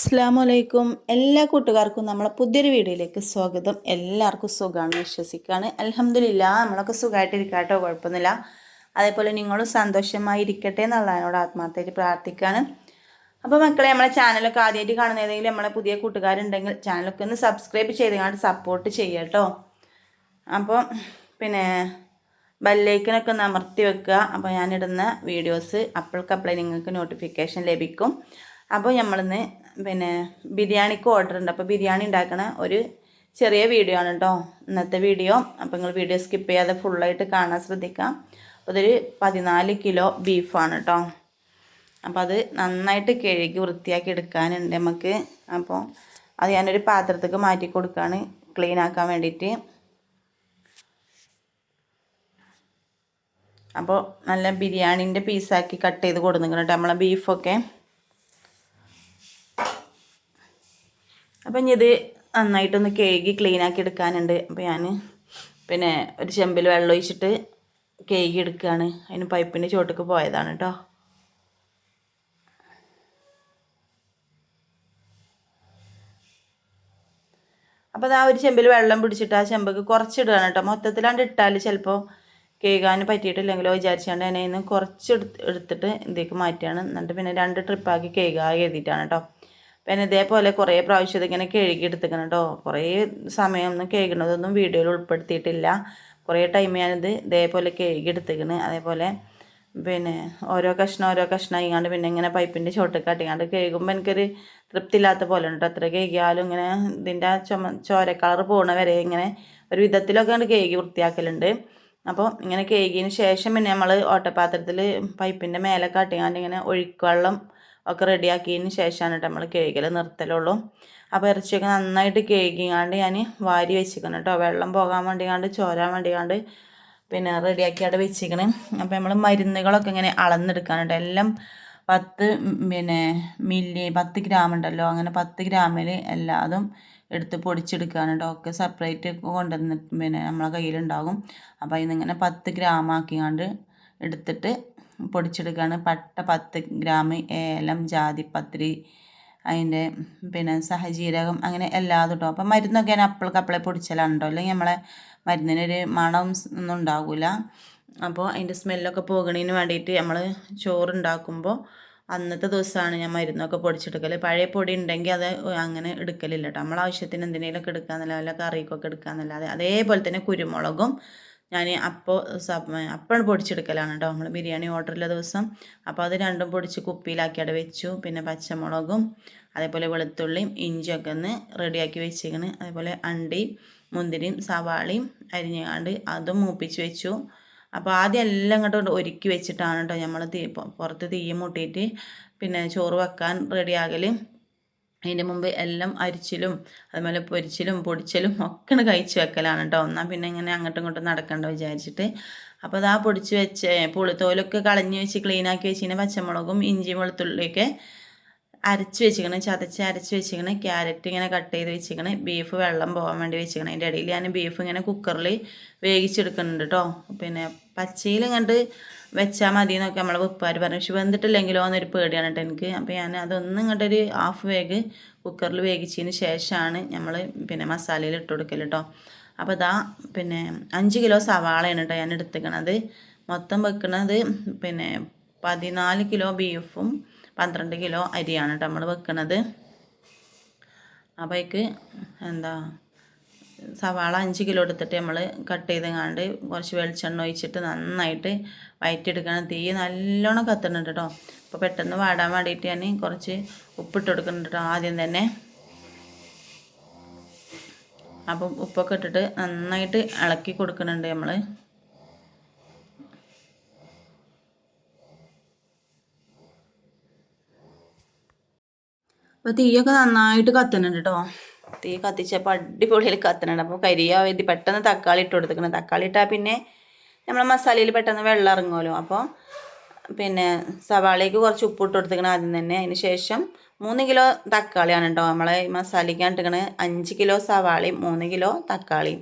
അസ്സാമലൈക്കും എല്ലാ കൂട്ടുകാർക്കും നമ്മളെ പുതിയൊരു വീഡിയോയിലേക്ക് സ്വാഗതം. എല്ലാവർക്കും സുഖമാണ് വിശ്വസിക്കുകയാണ്. അലഹമില്ല നമ്മളൊക്കെ സുഖമായിട്ടിരിക്കാട്ടോ കുഴപ്പമൊന്നുമില്ല. അതേപോലെ നിങ്ങളും സന്തോഷമായി ഇരിക്കട്ടെ എന്നുള്ളതിനോട് ആത്മാർത്ഥമായിട്ട് പ്രാർത്ഥിക്കുകയാണ്. അപ്പോൾ മക്കളെ നമ്മളെ ചാനലൊക്കെ ആദ്യമായിട്ട് കാണുന്ന ഏതെങ്കിലും നമ്മളെ പുതിയ കൂട്ടുകാരുണ്ടെങ്കിൽ ചാനലൊക്കെ ഒന്ന് സബ്സ്ക്രൈബ് ചെയ്തുകൊണ്ട് സപ്പോർട്ട് ചെയ്യുക കേട്ടോ. അപ്പോൾ പിന്നെ ബെല്ലൈക്കനൊക്കെ ഒന്ന് അമർത്തി വെക്കുക. അപ്പോൾ ഞാനിടുന്ന വീഡിയോസ് അപ്പോഴക്കപ്പോഴേ നിങ്ങൾക്ക് നോട്ടിഫിക്കേഷൻ ലഭിക്കും. അപ്പോൾ നമ്മളിന്ന് പിന്നെ ബിരിയാണിക്ക് ഓർഡർ ഉണ്ട്. അപ്പോൾ ബിരിയാണി ഉണ്ടാക്കണ ഒരു ചെറിയ വീഡിയോ ആണ് കേട്ടോ ഇന്നത്തെ വീഡിയോ അപ്പോൾ നിങ്ങൾ വീഡിയോ സ്കിപ്പ് ചെയ്യാതെ ഫുള്ളായിട്ട് കാണാൻ ശ്രദ്ധിക്കാം അതൊരു പതിനാല് കിലോ ബീഫാണ് കേട്ടോ അപ്പോൾ അത് നന്നായിട്ട് കഴുകി വൃത്തിയാക്കി എടുക്കാനുണ്ട് നമുക്ക് അപ്പോൾ അത് ഞാനൊരു പാത്രത്തേക്ക് മാറ്റി കൊടുക്കുകയാണ് ക്ലീൻ ആക്കാൻ വേണ്ടിയിട്ട്. അപ്പോൾ നല്ല ബിരിയാണീന്റെ പീസാക്കി കട്ട് ചെയ്ത് കൊടുക്കുന്നുണ്ട് നമ്മളെ ബീഫൊക്കെ അപ്പം ഇനി ഇത് നന്നായിട്ടൊന്ന് കഴുകി ക്ലീൻ ആക്കി എടുക്കാനുണ്ട്. അപ്പോൾ ഞാൻ പിന്നെ ഒരു ചെമ്പിൽ വെള്ളം ഒഴിച്ചിട്ട് കഴുകി എടുക്കുകയാണ് അതിന് പൈപ്പിന്റെ ചോട്ടിക്ക് പോയതാണ് കേട്ടോ അപ്പോൾ അത് ആ ഒരു ചെമ്പിൽ വെള്ളം പിടിച്ചിട്ട് ആ ചെമ്പക്ക് കുറച്ചിടുകയാണ് കേട്ടോ മൊത്തത്തിലാണ്ട് ഇട്ടാൽ ചിലപ്പോൾ കേൾക്കാൻ പറ്റിയിട്ടില്ലെങ്കിലോ വിചാരിച്ചാണ്ട് അതിൽ ഇന്ന് കുറച്ച് എടുത്തിട്ട് ഇതിലേക്ക് മാറ്റുകയാണ്. എന്നിട്ട് പിന്നെ രണ്ട് ട്രിപ്പാക്കി കേൾക്കുക എഴുതിയിട്ടാണ് കേട്ടോ പിന്നെ ഇതേപോലെ കുറേ പ്രാവശ്യം ഇതിങ്ങനെ കഴുകി എടുത്തിക്കണം കേട്ടോ കുറേ സമയമൊന്നും കഴുകണതൊന്നും വീഡിയോയിൽ ഉൾപ്പെടുത്തിയിട്ടില്ല. കുറേ ടൈം ഞാനിത് ഇതേപോലെ കഴുകി എടുത്തിക്കണ് അതേപോലെ പിന്നെ ഓരോ കഷ്ണം ഓരോ കഷ്ണം ആയിക്കാണ്ട് പിന്നെ ഇങ്ങനെ പൈപ്പിന്റെ ചോട്ട് കാട്ടിക്കാണ്ട് കഴുകുമ്പോൾ എനിക്കൊരു തൃപ്തി ഇല്ലാത്ത പോലെ ഉണ്ട് അത്ര കഴുകിയാലും ഇങ്ങനെ ഇതിന്റെ ചുമ ചോര കളർ പോണ വരെ ഇങ്ങനെ ഒരു വിധത്തിലൊക്കെ കണ്ട് കഴുകി വൃത്തിയാക്കലുണ്ട്. അപ്പോൾ ഇങ്ങനെ കഴുകിയതിന് ശേഷം പിന്നെ നമ്മൾ ഓട്ടപാത്രത്തിൽ പൈപ്പിന്റെ മേലെ കാട്ടിക്കാണ്ട് ഇങ്ങനെ ഒഴുക്കുവെള്ളം ഒക്കെ റെഡിയാക്കിയതിന് ശേഷമാണ് കേട്ടോ നമ്മൾ കേകൽ നിർത്തലുള്ളൂ. അപ്പോൾ ഇറച്ചിയൊക്കെ നന്നായിട്ട് കേക്കിങ്ങാണ്ട് ഞാൻ വാരി വെച്ചിരിക്കണം കേട്ടോ. വെള്ളം പോകാൻ വേണ്ടിയാണ്ട് ചോരാൻ വേണ്ടിയാണ്ട് പിന്നെ റെഡിയാക്കിയാണ്ട് വെച്ചിരിക്കണം. അപ്പോൾ നമ്മൾ മരുന്നുകളൊക്കെ ഇങ്ങനെ അളന്നെടുക്കാനുണ്ട് എല്ലാം പത്ത് പിന്നെ മില്ലി പത്ത് ഗ്രാം ഉണ്ടല്ലോ. അങ്ങനെ പത്ത് ഗ്രാമിൽ എല്ലാതും എടുത്ത് പൊടിച്ചെടുക്കാനുണ്ട് ഒക്കെ സെപ്പറേറ്റ് കൊണ്ടുവന്ന് പിന്നെ നമ്മളെ കയ്യിലുണ്ടാകും. അപ്പോൾ അതിന്നിങ്ങനെ പത്ത് ഗ്രാം ആക്കിയാണ്ട് എടുത്തിട്ട് പൊടിച്ചെടുക്കുകയാണ് പട്ട പത്ത് ഗ്രാം ഏലം ജാതിപത്രി അതിന്റെ പിന്നെ സഹജീരകം അങ്ങനെ എല്ലാതും കേട്ടോ അപ്പം മരുന്നൊക്കെ ഞാൻ അപ്പൾക്ക് അപ്പളെ പൊടിച്ചാലുണ്ടോ അല്ലെങ്കിൽ നമ്മളെ മരുന്നിനൊരു മണം ഒന്നും ഉണ്ടാകില്ല അപ്പോൾ അതിന്റെ സ്മെല്ലൊക്കെ പോകണതിന് വേണ്ടിയിട്ട് നമ്മൾ ചോറുണ്ടാക്കുമ്പോൾ അന്നത്തെ ദിവസമാണ് ഞാൻ മരുന്നൊക്കെ പൊടിച്ചെടുക്കൽ പഴയ പൊടി ഉണ്ടെങ്കിൽ അത് അങ്ങനെ എടുക്കലില്ല കേട്ടോ. നമ്മൾ ആവശ്യത്തിന് എന്തിനേലൊക്കെ എടുക്കാമെന്നല്ല അല്ല കറിക്കൊക്കെ എടുക്കാമെന്നല്ലാതെ അതേപോലെ തന്നെ കുരുമുളകും ഞാൻ അപ്പോൾ അപ്പോൾ പൊടിച്ചെടുക്കലാണ് കേട്ടോ നമ്മൾ ബിരിയാണി ഓർഡറുള്ള ദിവസം. അപ്പോൾ അത് രണ്ടും പൊടിച്ച് കുപ്പിയിലാക്കി അവിടെ വെച്ചു. പിന്നെ പച്ചമുളകും അതേപോലെ വെളുത്തുള്ളിയും ഇഞ്ചിയൊക്കെ ഒന്ന് റെഡിയാക്കി വെച്ചേക്കണ്. അതേപോലെ അണ്ടിയും മുന്തിരിയും സവാളയും അരിഞ്ഞാണ്ട് അതും മൂപ്പിച്ച് വെച്ചു. അപ്പോൾ ആദ്യം എല്ലാം ഇങ്ങോട്ട് ഒരുക്കി വെച്ചിട്ടാണ് കേട്ടോ നമ്മൾ തീ പുറത്ത് തീ മുട്ടിയിട്ട് പിന്നെ ചോറ് വെക്കാൻ റെഡിയാകൽ അതിന്റെ മുമ്പ് എല്ലാം അരിച്ചിലും അതുപോലെ പൊരിച്ചിലും പൊടിച്ചിലും ഒക്കെ കഴിച്ച് വെക്കലാണ് കേട്ടോ എന്നാൽ പിന്നെ ഇങ്ങനെ അങ്ങോട്ടും ഇങ്ങോട്ടും നടക്കണ്ട വിചാരിച്ചിട്ട്. അപ്പോൾ അത് ആ പൊടിച്ച് വെച്ച് പുളിത്തോലൊക്കെ കളഞ്ഞ് വെച്ച് ക്ലീനാക്കി വെച്ചിങ്ങനെ പച്ചമുളകും ഇഞ്ചി വെളുത്തുള്ളിയൊക്കെ അരച്ച് വെച്ചിക്കണ് ചതച്ച് അരച്ച് വെച്ചിക്കണ് ക്യാരറ്റ് ഇങ്ങനെ കട്ട് ചെയ്ത് വെച്ചിക്കണ് ബീഫ് വെള്ളം പോകാൻ വേണ്ടി വെച്ചിക്കണ് അതിന്റെ ഇടയിൽ ഞാൻ ബീഫ് ഇങ്ങനെ കുക്കറിൽ വേവിച്ചെടുക്കുന്നുണ്ട് കേട്ടോ പിന്നെ പച്ചയിൽ വെച്ചാൽ മതി എന്നൊക്കെ നമ്മളെ വെപ്പാർ പറഞ്ഞു. പക്ഷെ വെന്തിട്ടില്ലെങ്കിലോ എന്നൊരു പേടിയാണ് കേട്ടോ എനിക്ക്. അപ്പോൾ ഞാൻ അതൊന്നും ഇങ്ങോട്ടൊരു ഹാഫ് വേഗ് കുക്കറിൽ വേവിച്ചതിന് ശേഷമാണ് നമ്മൾ പിന്നെ മസാലയിൽ ഇട്ട് കൊടുക്കൽ കേട്ടോ അപ്പോൾ ഇതാ പിന്നെ അഞ്ച് കിലോ സവാളയാണ് കേട്ടോ ഞാൻ എടുത്തേക്കണത്. മൊത്തം വെക്കണത് പിന്നെ പതിനാല് കിലോ ബീഫും പന്ത്രണ്ട് കിലോ അരിയാണ് കേട്ടോ നമ്മൾ വെക്കണത്. അപ്പോൾ എന്താ സവാള അഞ്ച് കിലോ എടുത്തിട്ട് നമ്മൾ കട്ട് ചെയ്തെങ്ങാണ്ട് കുറച്ച് വെളിച്ചെണ്ണ ഒഴിച്ചിട്ട് നന്നായിട്ട് വയറ്റിയെടുക്കണം. തീ നല്ലോണം കത്തുന്നുണ്ട് കേട്ടോ അപ്പോൾ പെട്ടെന്ന് വാടാൻ വേണ്ടിയിട്ട് ഞാൻ കുറച്ച് ഉപ്പിട്ട് കൊടുക്കുന്നുണ്ട് കേട്ടോ ആദ്യം തന്നെ. അപ്പം ഉപ്പൊക്കെ ഇട്ടിട്ട് നന്നായിട്ട് ഇളക്കി കൊടുക്കുന്നുണ്ട് നമ്മൾ അപ്പോൾ തീയൊക്കെ നന്നായിട്ട് കത്തുന്നുണ്ട് കേട്ടോ തീ കത്തിച്ചപ്പോൾ അടിപൊളിയിൽ കത്തണുണ്ട്. അപ്പോൾ കരിയാ ഇത് പെട്ടെന്ന് തക്കാളി ഇട്ട് കൊടുത്തേക്കണം. തക്കാളി ഇട്ടാൽ പിന്നെ നമ്മൾ മസാലയിൽ പെട്ടെന്ന് വെള്ളം ഇറങ്ങുമല്ലോ അപ്പോൾ പിന്നെ സവാളയ്ക്ക് കുറച്ച് ഉപ്പിട്ട് കൊടുത്തേക്കണം ആദ്യം തന്നെ. അതിന് ശേഷം മൂന്ന് കിലോ തക്കാളിയാണ് കേട്ടോ നമ്മളെ മസാലയ്ക്ക് ഇട്ടിക്കണത് അഞ്ച് കിലോ സവാളയും മൂന്ന് കിലോ തക്കാളിയും.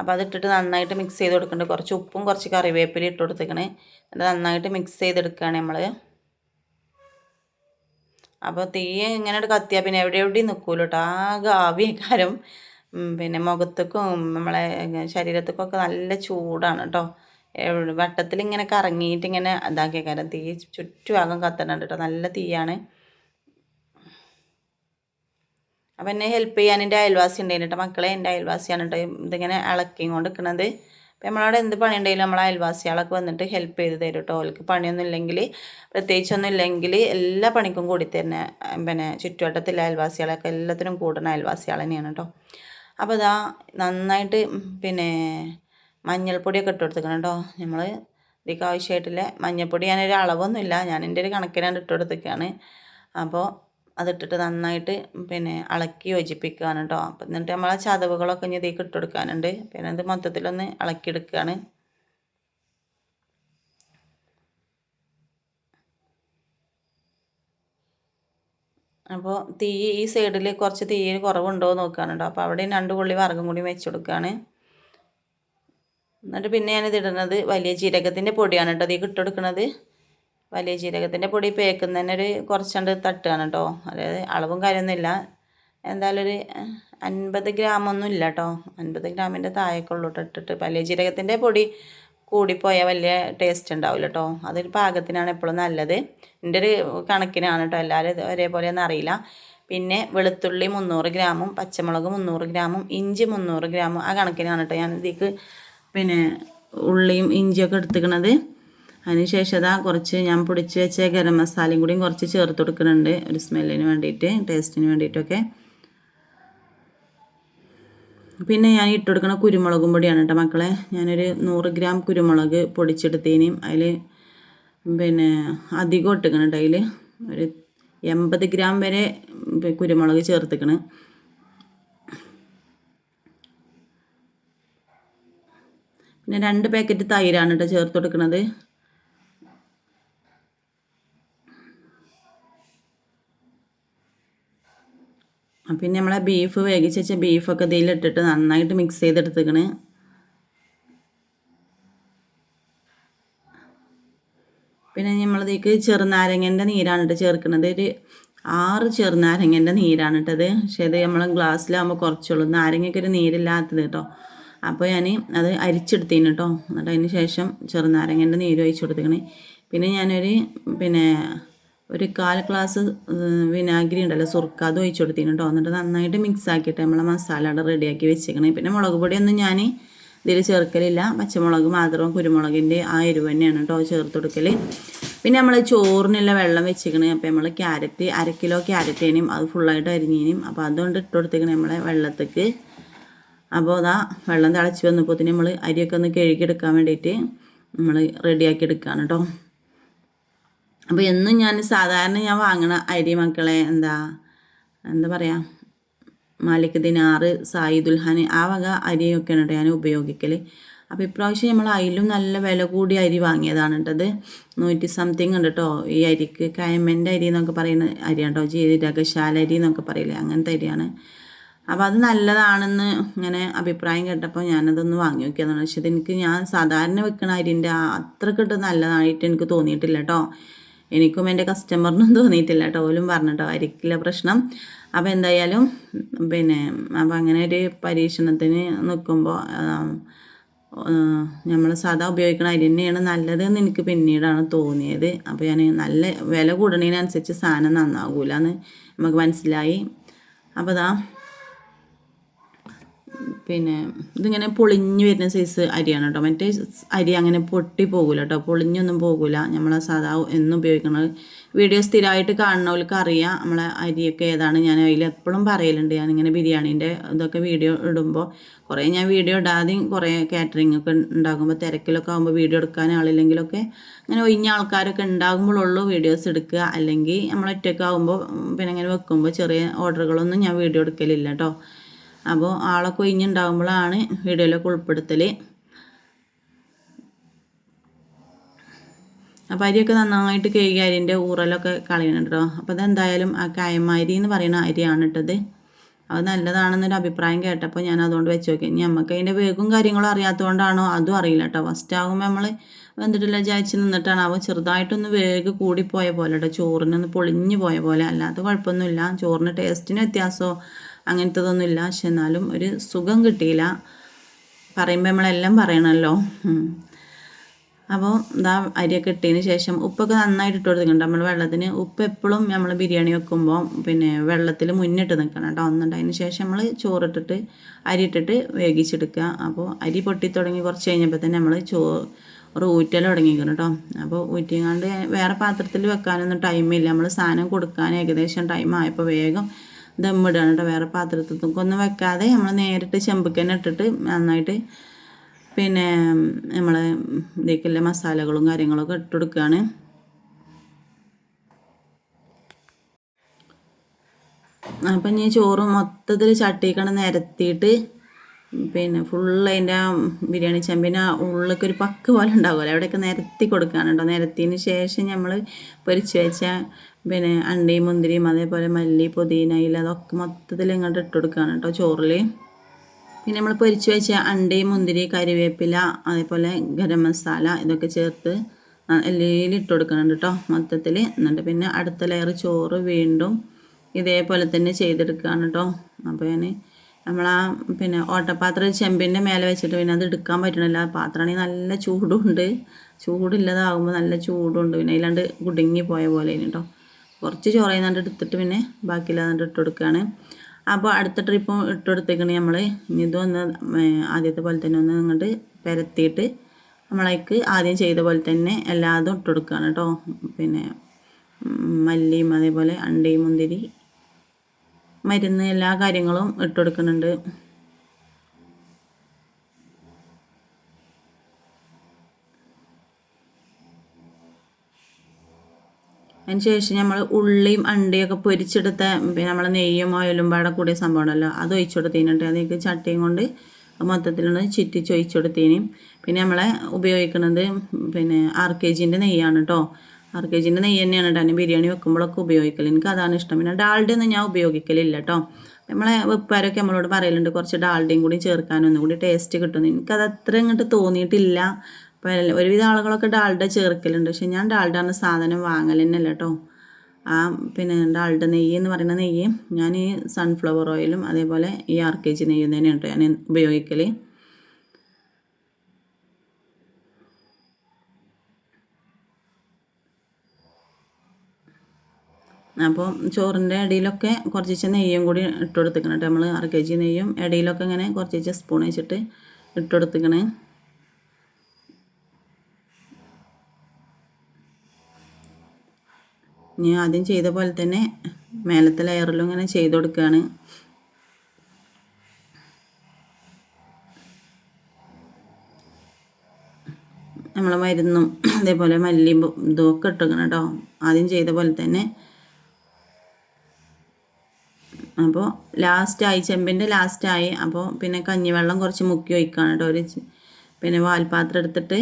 അപ്പോൾ അതിട്ടിട്ട് നന്നായിട്ട് മിക്സ് ചെയ്ത് കൊടുക്കുന്നുണ്ട് കുറച്ച് ഉപ്പും കുറച്ച് കറിവേപ്പിലയും ഇട്ട് കൊടുത്തേക്കണേ. എന്നിട്ട് നന്നായിട്ട് മിക്സ് ചെയ്തെടുക്കുകയാണ് നമ്മൾ അപ്പോൾ തീ ഇങ്ങനെ കത്തിയാൽ പിന്നെ എവിടെ എവിടെയും നിൽക്കൂല കേട്ടോ ആകെ ആവിയക്കാരം. പിന്നെ മുഖത്തേക്കും നമ്മളെ ശരീരത്തേക്കൊക്കെ നല്ല ചൂടാണ് കേട്ടോ വട്ടത്തിൽ ഇങ്ങനെ കറങ്ങിയിട്ട് ഇങ്ങനെ ഇതാക്കിയേക്കാരം തീ ചുറ്റുഭാഗം കത്തണുണ്ട് കേട്ടോ നല്ല തീയാണ്. അപ്പം എന്നെ ഹെൽപ്പ് ചെയ്യാൻ എന്റെ അയൽവാസി ഉണ്ടായിരുന്നു കേട്ടോ മക്കളെ എന്റെ അയൽവാസിയാണ് കേട്ടോ ഇതിങ്ങനെ ഇളക്കിയും കൊണ്ട് നിൽക്കുന്നത് അപ്പം നമ്മളവിടെ എന്ത് പണി ഉണ്ടെങ്കിലും നമ്മളെ അയൽവാസികളൊക്കെ വന്നിട്ട് ഹെൽപ്പ് ചെയ്ത് തരും കേട്ടോ അവർക്ക് പണിയൊന്നും ഇല്ലെങ്കിൽ പ്രത്യേകിച്ചൊന്നും ഇല്ലെങ്കിൽ എല്ലാ പണിക്കും കൂടി തന്നെ പിന്നെ ചുറ്റുവട്ടത്തിലെ അയൽവാസികളൊക്കെ എല്ലാത്തിനും കൂടുന്ന അയൽവാസികൾ തന്നെയാണ് കേട്ടോ അപ്പോൾ ഇതാ നന്നായിട്ട് പിന്നെ മഞ്ഞൾപ്പൊടിയൊക്കെ ഇട്ട് കൊടുത്തേക്കണം കേട്ടോ നമ്മൾ ഇതിക്ക് ആവശ്യമായിട്ടില്ല. മഞ്ഞൾപ്പൊടി ഞാനൊരു അളവൊന്നുമില്ല. ഞാൻ എന്റെ ഒരു കണക്കിനാണ് ഇട്ട് കൊടുത്തേക്കാണ് അപ്പോൾ അതിട്ടിട്ട് നന്നായിട്ട് പിന്നെ ഇളക്കി യോജിപ്പിക്കുകയാണ് കേട്ടോ അപ്പം എന്നിട്ട് നമ്മൾ ആ ചതവുകളൊക്കെ ഇനി ഇതിലേക്ക് ഇട്ട് കൊടുക്കാനുണ്ട്. പിന്നെ അത് മൊത്തത്തിലൊന്ന് ഇളക്കിയെടുക്കുകയാണ് അപ്പോൾ തീ ഈ സൈഡിൽ കുറച്ച് തീയിൽ കുറവുണ്ടോ എന്ന് നോക്കുകയാണ് കേട്ടോ അപ്പോൾ അവിടെയും രണ്ട് പുള്ളി വറകും കൂടി വെച്ച് കൊടുക്കുകയാണ് എന്നിട്ട് പിന്നെ ഞാനിത് ഇടുന്നത് വലിയ ജീരകത്തിന്റെ പൊടിയാണ് കേട്ടോ അതിൽ ഇട്ടെടുക്കുന്നത് വലിയ ജീരകത്തിന്റെ പൊടി പേക്കുന്നതിന് ഒരു കുറച്ചുണ്ട് തട്ടുകയാണ് കേട്ടോ. അതായത് അളവും കാര്യമൊന്നുമില്ല. എന്തായാലും ഒരു അൻപത് ഗ്രാമൊന്നും ഇല്ല കേട്ടോ. അൻപത് ഗ്രാമിന്റെ താഴേക്കുള്ളൂ ഇട്ടിട്ട്. വലിയ ജീരകത്തിന്റെ പൊടി കൂടിപ്പോയാൽ വലിയ ടേസ്റ്റ് ഉണ്ടാവില്ല കേട്ടോ. അതൊരു പാകത്തിനാണ് എപ്പോഴും നല്ലത്. എന്റെ ഒരു കണക്കിനാണ് കേട്ടോ. എല്ലാവരും ഒരേപോലെയൊന്നും അറിയില്ല. പിന്നെ വെളുത്തുള്ളി മുന്നൂറ് ഗ്രാമും പച്ചമുളക് മുന്നൂറ് ഗ്രാമും ഇഞ്ചി മുന്നൂറ് ഗ്രാമും ആ കണക്കിനാണ് കേട്ടോ ഞാൻ ഇതിലേക്ക് പിന്നെ ഉള്ളിയും ഇഞ്ചിയൊക്കെ എടുത്തുക്കണത്. അതിനുശേഷം അതാ കുറച്ച് ഞാൻ പൊടിച്ച് വെച്ച ഗരം മസാലയും കൂടിയും കുറച്ച് ചേർത്ത് കൊടുക്കുന്നുണ്ട്. ഒരു സ്മെല്ലിന് വേണ്ടിയിട്ട് ടേസ്റ്റിന് വേണ്ടിയിട്ടൊക്കെ. പിന്നെ ഞാൻ ഇട്ട് കൊടുക്കുന്ന കുരുമുളകും പൊടിയാണ് കേട്ടോ മക്കളെ. ഞാനൊരു നൂറ് ഗ്രാം കുരുമുളക് പൊടിച്ചെടുത്തതിനും അതിൽ പിന്നെ അധികം ഇട്ടുക്കണം കേട്ടോ അതിൽ ഒരു എൺപത് ഗ്രാം വരെ കുരുമുളക് ചേർത്തിക്കണം. പിന്നെ രണ്ട് പാക്കറ്റ് തൈരാണ് കേട്ടോ ചേർത്ത് കൊടുക്കുന്നത് പിന്നെ നമ്മളെ ബീഫ് വേവിച്ച് വെച്ച ബീഫൊക്കെ ഇതിലിട്ടിട്ട് നന്നായിട്ട് മിക്സ് ചെയ്തെടുത്തേക്കണ്. പിന്നെ നമ്മളിതേക്ക് ചെറുനാരങ്ങന്റെ നീരാണ് കേട്ടോ ചേർക്കുന്നത് ഒരു ആറ് ചെറുനാരങ്ങന്റെ നീരാണ് ഇട്ടത് പക്ഷേ അത് നമ്മൾ ഗ്ലാസ്സിലാകുമ്പോൾ കുറച്ചുള്ളൂ. നാരങ്ങയ്ക്ക് ഒരു നീരില്ലാത്തത് കേട്ടോ അപ്പോൾ ഞാൻ അത് അരിച്ചെടുത്തിന് കേട്ടോ എന്നിട്ട് അതിന് ശേഷം ചെറുനാരങ്ങന്റെ നീര് ഒഴിച്ചു കൊടുത്തേക്കണേ. പിന്നെ ഞാനൊരു പിന്നെ ഒരു കാൽ ഗ്ലാസ് വിനാഗിരി ഉണ്ടല്ലോ സുർക്ക അത് ഒഴിച്ചു കൊടുത്തിന് കേട്ടോ എന്നിട്ട് നന്നായിട്ട് മിക്സ് ആക്കിയിട്ട് നമ്മളെ മസാല അവിടെ റെഡിയാക്കി വെച്ചേക്കണേ. പിന്നെ മുളക് പൊടിയൊന്നും ഞാൻ ഇതിൽ ചേർക്കലില്ല. പച്ചമുളക് മാത്രം കുരുമുളകിന്റെ ആ എരിവ് തന്നെയാണ് കേട്ടോ ചേർത്ത് കൊടുക്കൽ പിന്നെ നമ്മൾ ചോറിനുള്ള വെള്ളം വെച്ചേക്കണേ. അപ്പോൾ നമ്മൾ ക്യാരറ്റ് അര കിലോ ക്യാരറ്റ് ആനും അത് ഫുള്ളായിട്ട് അരിഞ്ഞേനും. അപ്പോൾ അതുകൊണ്ട് ഇട്ട് കൊടുത്തേക്കണേ നമ്മളെ വെള്ളത്തേക്ക്. അപ്പോൾ അതാ വെള്ളം തിളച്ച് വന്നപ്പോൾ നമ്മൾ അരിയൊക്കെ ഒന്ന് കഴുകിയെടുക്കാൻ വേണ്ടിയിട്ട് നമ്മൾ റെഡിയാക്കി എടുക്കുകയാണ് കേട്ടോ അപ്പോൾ എന്നും ഞാൻ സാധാരണ ഞാൻ വാങ്ങണ അരി മക്കളെ എന്താ എന്താ പറയുക മാലിക് ദിനാറ് സായിദുൽഹാൻ ആ വക അരിയൊക്കെയാണ് കേട്ടോ ഞാൻ ഉപയോഗിക്കൽ അപ്പോൾ ഇപ്രാവശ്യം നമ്മൾ അതിലും നല്ല വില കൂടിയ അരി വാങ്ങിയതാണ് കേട്ടത് നൂറ്റി സംതിങ് ഉണ്ട് കേട്ടോ ഈ അരിക്ക് കയമന്റെ അരി എന്നൊക്കെ പറയുന്ന അരിയാണ് കേട്ടോ ജീരകശാല അരി എന്നൊക്കെ പറയില്ലേ അങ്ങനത്തെ അരിയാണ്. അപ്പോൾ അത് നല്ലതാണെന്ന് ഇങ്ങനെ അഭിപ്രായം കേട്ടപ്പോൾ ഞാനതൊന്ന് വാങ്ങി നോക്കിയതാണ്. പക്ഷേ എനിക്ക് ഞാൻ സാധാരണ വെക്കുന്ന അരിന്റെ അത്രക്കിട്ട് നല്ലതായിട്ട് എനിക്ക് തോന്നിയിട്ടില്ല കേട്ടോ എനിക്കും എന്റെ കസ്റ്റമറിനും തോന്നിയിട്ടില്ല കേട്ടോ. ഓലും പറഞ്ഞിട്ടോ ആയിരിക്കില്ല പ്രശ്നം. അപ്പോൾ എന്തായാലും പിന്നെ അപ്പോൾ അങ്ങനെ ഒരു പരീക്ഷണത്തിന് നിൽക്കുമ്പോൾ നമ്മൾ സാധാ ഉപയോഗിക്കുന്ന അരി തന്നെയാണ് നല്ലതെന്ന് എനിക്ക് പിന്നീടാണ് തോന്നിയത്. അപ്പോൾ ഞാൻ നല്ല വില കൂടുന്നതിനനുസരിച്ച് സാധനം നന്നാകൂലെന്ന് നമുക്ക് മനസ്സിലായി. അപ്പോൾ അതാ പിന്നെ ഇതിങ്ങനെ പൊളിഞ്ഞു വരുന്ന സൈസ് അരിയാണ് കേട്ടോ മറ്റേ അരി അങ്ങനെ പൊട്ടി പോകില്ല കേട്ടോ പൊളിഞ്ഞൊന്നും പോകില്ല നമ്മൾ സാധാ എന്നും ഉപയോഗിക്കുന്നത് വീഡിയോ സ്ഥിരമായിട്ട് കാണുന്നവർക്ക് അറിയാം നമ്മളെ അരിയൊക്കെ ഏതാണ്. ഞാൻ അതിൽ എപ്പോഴും പറയലുണ്ട്. ഇങ്ങനെ ബിരിയാണീന്റെ ഇതൊക്കെ വീഡിയോ ഇടുമ്പോൾ കുറേ ഞാൻ വീഡിയോ ഇടാതെയും കുറേ കാറ്ററിംഗ് ഒക്കെ ഉണ്ടാകുമ്പോൾ തിരക്കിലൊക്കെ ആകുമ്പോൾ വീഡിയോ എടുക്കാൻ ആളില്ലെങ്കിലൊക്കെ അങ്ങനെ ഒഴിഞ്ഞ ആൾക്കാരൊക്കെ ഉണ്ടാകുമ്പോഴുള്ളൂ വീഡിയോസ് എടുക്കുക. അല്ലെങ്കിൽ നമ്മൾ ഒറ്റയ്ക്കാകുമ്പോൾ പിന്നെ അങ്ങനെ വെക്കുമ്പോൾ ചെറിയ ഓർഡറുകളൊന്നും ഞാൻ വീഡിയോ എടുക്കലില്ല കേട്ടോ അപ്പോൾ ആളെ കൊയിഞ്ഞുണ്ടാകുമ്പോഴാണ് വീഡിയോയിലൊക്കെ ഉൾപ്പെടുത്തൽ അപ്പോൾ അരിയൊക്കെ നന്നായിട്ട് കഴുകി അരിന്റെ ഊറലൊക്കെ കളയണം കേട്ടോ അപ്പോൾ അതെന്തായാലും ആ കായമാരി എന്ന് പറയുന്ന അരിയാണ് ഇട്ടത്. അത് നല്ലതാണെന്നൊരു അഭിപ്രായം കേട്ടപ്പോൾ ഞാൻ അതുകൊണ്ട് വെച്ച് നോക്കി. ഇനി നമുക്ക് അതിന്റെ വേഗവും കാര്യങ്ങളും അറിയാത്തതുകൊണ്ടാണോ? അതും അറിയില്ല കേട്ടോ. ഫസ്റ്റ് ആകുമ്പോൾ നമ്മൾ വെന്തിട്ടില്ല വിചാരിച്ച് നിന്നിട്ടാണ്. അവ ചെറുതായിട്ടൊന്ന് വേഗം കൂടിപ്പോയ പോലെ കേട്ടോ. ചോറിനൊന്ന് പൊളിഞ്ഞു പോയ പോലെ. അല്ലാതെ കുഴപ്പമൊന്നുമില്ല. ചോറിന് ടേസ്റ്റിന് വ്യത്യാസമോ അങ്ങനത്തതൊന്നുമില്ല പക്ഷെ എന്നാലും ഒരു സുഖം കിട്ടിയില്ല. പറയുമ്പോൾ നമ്മളെല്ലാം പറയണമല്ലോ അപ്പോൾ ഇതാ അരിയൊക്കെ ഇട്ടതിന് ശേഷം ഉപ്പൊക്കെ നന്നായിട്ട് ഇട്ട് കൊടുത്തിട്ടുണ്ട്. നമ്മൾ വെള്ളത്തിന് ഉപ്പ് എപ്പോഴും നമ്മൾ ബിരിയാണി വെക്കുമ്പോൾ പിന്നെ വെള്ളത്തിൽ മുന്നിട്ട് നിൽക്കണം കേട്ടോ. ഒന്നുണ്ട് അതിന് ശേഷം നമ്മൾ ചോറിട്ടിട്ട് അരി ഇട്ടിട്ട് വേവിച്ചെടുക്കുക. അപ്പോൾ അരി പൊട്ടി തുടങ്ങി കുറച്ച് കഴിഞ്ഞപ്പോൾ തന്നെ നമ്മൾ ചോറ് ഊറ്റൽ തുടങ്ങിക്കണം കേട്ടോ. അപ്പോൾ ഊറ്റിങ്ങാണ്ട് വേറെ പാത്രത്തിൽ വെക്കാനൊന്നും ടൈമില്ല നമ്മൾ സാധനം കൊടുക്കാൻ ഏകദേശം ടൈം ആയപ്പോൾ വേഗം ദമ്മിടുകയാണ് കേട്ടോ. വേറെ പാത്രത്തിലേക്കൊന്നും വെക്കാതെ നമ്മൾ നേരിട്ട് ചെമ്പിക്കന്നെ ഇട്ടിട്ട് നന്നായിട്ട് പിന്നെ നമ്മൾ ഇതിലേക്കുള്ള മസാലകളും കാര്യങ്ങളൊക്കെ ഇട്ട് കൊടുക്കുകയാണ്. അപ്പം ഇനി ചോറ് മൊത്തത്തിൽ ചട്ടിക്കണ നിരത്തിയിട്ട് പിന്നെ ഫുള്ള് അതിന്റെ ബിരിയാണി ചെമ്പിന് ഉള്ളിലേക്ക് ഒരു പക്ക് പോലെ ഉണ്ടാവുമല്ലോ. അവിടെയൊക്കെ നിരത്തി കൊടുക്കുകയാണ് കേട്ടോ നിരത്തിയതിന് ശേഷം നമ്മൾ പൊരിച്ച് വെച്ച പിന്നെ അണ്ടിയും മുന്തിരിയും അതേപോലെ മല്ലി പുതിന ഇല അതൊക്കെ മൊത്തത്തിൽ ഇങ്ങോട്ട് ഇട്ട് കൊടുക്കുകയാണ് കേട്ടോ ചോറിൽ പിന്നെ നമ്മൾ പൊരിച്ച് വെച്ച അണ്ടി മുന്തിരി കരിവേപ്പില അതേപോലെ ഗരം മസാല ഇതൊക്കെ ചേർത്ത് എല്ലാം ഇട്ട് കൊടുക്കുന്നുണ്ട് കേട്ടോ മൊത്തത്തിൽ എന്നിട്ട് പിന്നെ അടുത്ത ലെയർ ചോറ് വീണ്ടും ഇതേപോലെ തന്നെ ചെയ്തെടുക്കുകയാണ് കേട്ടോ. അപ്പോൾ ഞാൻ നമ്മൾ ആ പിന്നെ ഓട്ടപാത്രം ചെമ്പിന്റെ മേലെ വെച്ചിട്ട് പിന്നെ അത് എടുക്കാൻ പറ്റണില്ല. പാത്രമാണെങ്കിൽ നല്ല ചൂടുണ്ട്. ചൂടില്ലാതാകുമ്പോൾ നല്ല ചൂടുണ്ട്. പിന്നെ അതിലാണ്ട് കുടുങ്ങി പോയ പോലെ കേട്ടോ കുറച്ച് ചോറ് ചെയ്യുന്നുണ്ട് എടുത്തിട്ട് പിന്നെ ബാക്കിയില്ലാതെ ഇട്ട് കൊടുക്കുകയാണ് അപ്പോൾ അടുത്ത ട്രിപ്പും ഇട്ട് കൊടുത്തേക്കണി നമ്മൾ ഇതൊന്ന് ആദ്യത്തെ പോലെ തന്നെ ഒന്ന് ഇങ്ങോട്ട് പരത്തിയിട്ട് നമ്മളേക്ക് ആദ്യം ചെയ്ത പോലെ തന്നെ എല്ലാതും ഇട്ട് കൊടുക്കുകയാണ് കേട്ടോ പിന്നെ മല്ലിയും അതേപോലെ അണ്ടയും മുന്തിരി മരുന്ന് എല്ലാ കാര്യങ്ങളും ഇട്ട് കൊടുക്കുന്നുണ്ട് അതിനുശേഷം നമ്മൾ ഉള്ളിയും അണ്ടിയൊക്കെ പൊരിച്ചെടുത്ത നമ്മൾ നെയ്യും ഓയിലും പാടെ കൂടിയ സംഭവമാണല്ലോ അത് ഒഴിച്ചു കൊടുത്തീനുണ്ട് അതിലേക്ക് ചട്ടിയും കൊണ്ട് മൊത്തത്തിലൊന്ന് ചുറ്റിച്ച് ഒഴിച്ചു പിന്നെ നമ്മളെ ഉപയോഗിക്കുന്നത് പിന്നെ ആർ കെ ജിന്റെ നെയ്യാണ് കേട്ടോ ആർ കെ ജിന്റെ നെയ്യ് തന്നെയാണ് കേട്ടോ ബിരിയാണി വെക്കുമ്പോഴൊക്കെ ഉപയോഗിക്കൽ എനിക്ക് അതാണ് ഇഷ്ടം. പിന്നെ ഡാൾഡ ഒന്നും ഞാൻ ഉപയോഗിക്കലില്ല കേട്ടോ നമ്മളെ വെപ്പാരൊക്കെ നമ്മളോട് പറയലുണ്ട് കുറച്ച് ഡാൾഡയും കൂടി ചേർക്കാനൊന്നും കൂടി ടേസ്റ്റ് കിട്ടുന്നു എനിക്കത് അത്ര ഇങ്ങോട്ട് തോന്നിയിട്ടില്ല. അപ്പോൾ ഒരുവിധ ആളുകളൊക്കെ ഡാൽഡ ചേർക്കലുണ്ട്. പക്ഷെ ഞാൻ ഡാൽഡ എന്ന സാധനം വാങ്ങൽ തന്നെയല്ല കേട്ടോ ആ പിന്നെ ഡാൽഡ നെയ്യ് എന്ന് പറയുന്ന നെയ്യ് ഞാൻ ഈ സൺഫ്ലവർ ഓയിലും അതേപോലെ ഈ ആർ കെ ജി നെയ്യും തന്നെയാണ് കേട്ടോ ഞാൻ ഉപയോഗിക്കൽ അപ്പോൾ ചോറിന്റെ ഇടയിലൊക്കെ കുറച്ച് നെയ്യും കൂടി ഇട്ട് കൊടുത്തിക്കണം കേട്ടോ നമ്മൾ അര കെ ജി നെയ്യും ഇടയിലൊക്കെ ഇങ്ങനെ കുറച്ച് സ്പൂൺ വെച്ചിട്ട് ഇട്ട് കൊടുത്തിക്കണേ ഇനി ആദ്യം ചെയ്ത പോലെ തന്നെ മേലത്തെ ലെയറിലും ഇങ്ങനെ ചെയ്ത് കൊടുക്കുകയാണ് നമ്മൾ മരുന്നും അതേപോലെ മല്ലിയും ഇതൊക്കെ ഇട്ടിക്കണം കേട്ടോ ആദ്യം ചെയ്ത പോലെ തന്നെ അപ്പോൾ ലാസ്റ്റായി ചെമ്പിന്റെ ലാസ്റ്റായി അപ്പോൾ പിന്നെ കഞ്ഞിവെള്ളം കുറച്ച് മുക്കി വയ്ക്കുകയാണ് കേട്ടോ. ഒരു പിന്നെ വാൽപാത്രം എടുത്തിട്ട്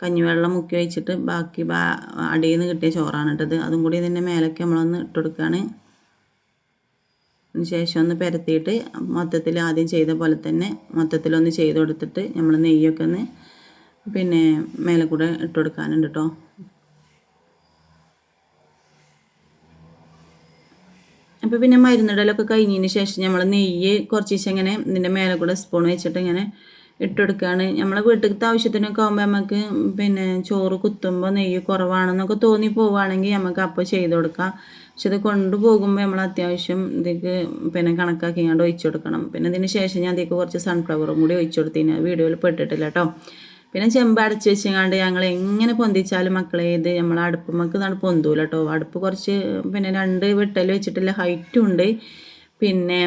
കഞ്ഞിവെള്ളം മുക്കി ഒഴിച്ചിട്ട് ബാക്കി ബാ അടിയിൽ നിന്ന് കിട്ടിയ ചോറാണ് ഇട്ടത് അതും കൂടി ഇതിന്റെ മേലേക്ക് നമ്മളൊന്ന് ഇട്ട് കൊടുക്കുകയാണ് അതിന് ശേഷം ഒന്ന് പരത്തിയിട്ട് മൊത്തത്തിൽ ആദ്യം ചെയ്ത പോലെ തന്നെ മൊത്തത്തിലൊന്ന് ചെയ്ത് കൊടുത്തിട്ട് നമ്മൾ നെയ്യൊക്കെ ഒന്ന് പിന്നെ മേലെ കൂടെ ഇട്ട് കൊടുക്കാനുണ്ട് കേട്ടോ. അപ്പോൾ പിന്നെ മരുന്നിടലൊക്കെ കഴിഞ്ഞതിന് ശേഷം നമ്മൾ നെയ്യ് കുറച്ച് ദിവസം ഇങ്ങനെ ഇതിന്റെ മേലെ കൂടെ സ്പൂൺ വെച്ചിട്ട് ഇങ്ങനെ ഇട്ടെടുക്കുകയാണ് നമ്മളെ വീട്ടിലത്തെ ആവശ്യത്തിനൊക്കെ ആകുമ്പോൾ നമുക്ക് പിന്നെ ചോറ് കുത്തുമ്പോൾ നെയ്യ് കുറവാണെന്നൊക്കെ തോന്നി പോവുകയാണെങ്കിൽ നമുക്ക് അപ്പോൾ ചെയ്ത് കൊടുക്കാം. പക്ഷെ ഇത് കൊണ്ടുപോകുമ്പോൾ നമ്മൾ അത്യാവശ്യം ഇതിക്ക് പിന്നെ കണക്കാക്കി ഇങ്ങോട്ട് ഒഴിച്ചു കൊടുക്കണം പിന്നെ ഇതിന് ശേഷം ഞാൻ അതിലേക്ക് കുറച്ച് സൺഫ്ലവറും കൂടി ഒഴിച്ചു കൊടുത്തിന് വീഡിയോയിൽ പെട്ടിട്ടില്ല കേട്ടോ പിന്നെ ചെമ്പ് അടച്ചു വെച്ചങ്ങാണ്ട് ഞങ്ങൾ എങ്ങനെ പൊന്തിച്ചാലും മക്കളെ ഇത് നമ്മൾ അടുപ്പുമ്മക്ക് നട പൊന്തൂല കേട്ടോ അടുപ്പ് കുറച്ച് പിന്നെ രണ്ട് വെട്ടൽ വെച്ചിട്ടുള്ള ഹൈറ്റും ഉണ്ട്. പിന്നെ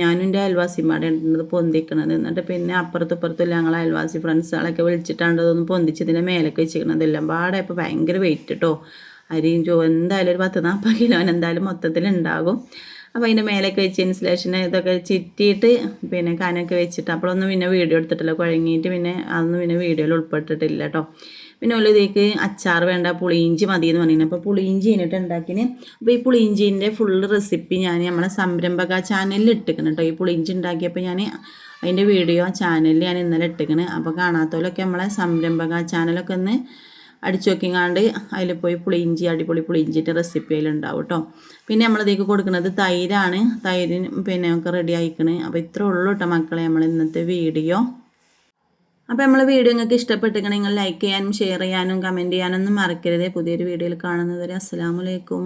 ഞാനും എന്റെ അയൽവാസിമാരെ ഉണ്ടത് പൊന്തിക്കണത്. എന്നിട്ട് പിന്നെ അപ്പുറത്തും ഇപ്പുറത്തും ഞങ്ങൾ അയൽവാസി ഫ്രണ്ട്സുകളൊക്കെ വിളിച്ചിട്ടാണ് അതൊന്ന് പൊന്തിച്ചതിന്റെ മേലൊക്കെ വെച്ചിരിക്കണത്. എല്ലാം പാടെ ഇപ്പോൾ ഭയങ്കര വെയിറ്റ് കേട്ടോ അരിയും ചോ എന്തായാലും ഒരു പത്ത് നാൽപ്പത് കിലോ എന്തായാലും മൊത്തത്തിൽ ഉണ്ടാകും അപ്പോൾ അതിന്റെ മേലേക്ക് വെച്ച് ഇൻസുലേഷൻ ഇതൊക്കെ ചിറ്റിയിട്ട് പിന്നെ കനൊക്കെ വെച്ചിട്ട് അപ്പോഴൊന്നും പിന്നെ വീഡിയോ എടുത്തിട്ടില്ല. കുഴങ്ങിയിട്ട് പിന്നെ അതൊന്നും പിന്നെ വീഡിയോയിൽ ഉൾപ്പെട്ടിട്ടില്ല കേട്ടോ പിന്നെ ഉള്ള ഇതിലേക്ക് അച്ചാർ വേണ്ട പുളിയിഞ്ചി മതി എന്ന് പറയുന്നത് അപ്പോൾ പുളിയിഞ്ചി കഴിഞ്ഞിട്ട് ഉണ്ടാക്കിന്. അപ്പോൾ ഈ പുളിയിഞ്ചീന്റെ ഫുള്ള് റെസിപ്പി ഞാൻ നമ്മളെ സംരംഭക ചാനലിൽ ഇട്ടിക്കണം കേട്ടോ ഈ പുളിയിഞ്ചി ഉണ്ടാക്കിയപ്പോൾ ഞാൻ അതിന്റെ വീഡിയോ ആ ചാനലിൽ ഞാൻ ഇന്നലെ ഇട്ടിക്കണ്. അപ്പോൾ കാണാത്തവരൊക്കെ നമ്മളെ സംരംഭക ചാനലൊക്കെ ഒന്ന് അടിച്ചു വെക്കിങ്ങാണ്ട് അതിൽ പോയി പുളിയിഞ്ചി അടിപൊളി പുളിയിഞ്ചിന്റെ റെസിപ്പി അതിലുണ്ടാവും കേട്ടോ പിന്നെ നമ്മളിതേക്ക് കൊടുക്കുന്നത് തൈരാണ്. തൈരിന് പിന്നെ നമുക്ക് റെഡി ആയിക്കണ്. അപ്പോൾ ഇത്രേ ഉള്ളൂ കേട്ടോ മക്കളെ നമ്മൾ ഇന്നത്തെ വീഡിയോ. അപ്പോൾ നമ്മൾ വീഡിയോ നിങ്ങൾക്ക് ഇഷ്ടപ്പെട്ടെങ്കിൽ നിങ്ങൾ ലൈക്ക് ചെയ്യാനും ഷെയർ ചെയ്യാനും കമന്റ് ചെയ്യാനൊന്നും മറക്കരുത്. പുതിയൊരു വീഡിയോയിൽ കാണുന്നവരെ അസ്സാമലൈക്കും